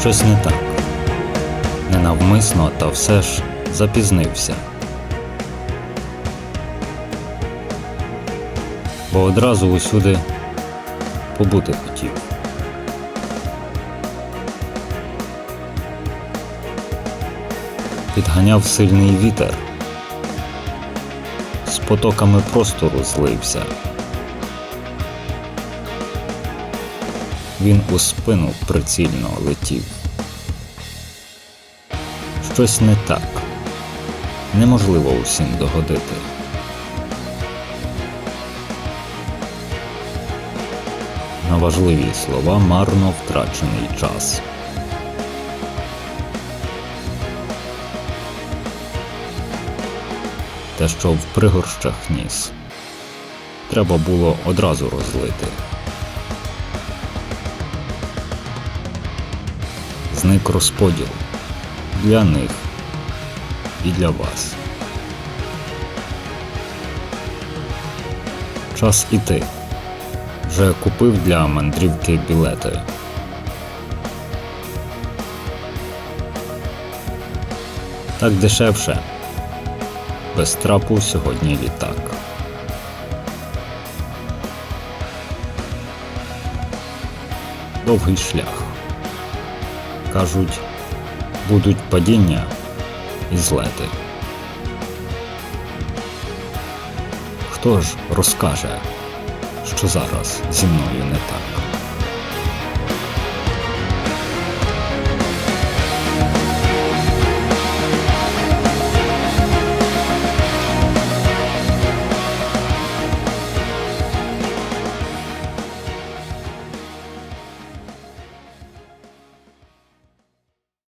щось не так. Ненавмисно, та все ж запізнився. Бо одразу усюди побути хотів. Підганяв сильний вітер, з потоками простору злився. Він у спину прицільно летів. Щось не так. Неможливо усім догодити. На важливі слова марно втрачений час. Те, що в пригорщах ніс, треба було одразу розлити. Зник розподіл для них і для вас. Час іти. Вже купив для мандрівки білети. Так дешевше. Без трапу сьогодні літак. Довгий шлях. Кажуть, будуть падіння і злети. Хто ж розкаже, що зараз зі мною не так?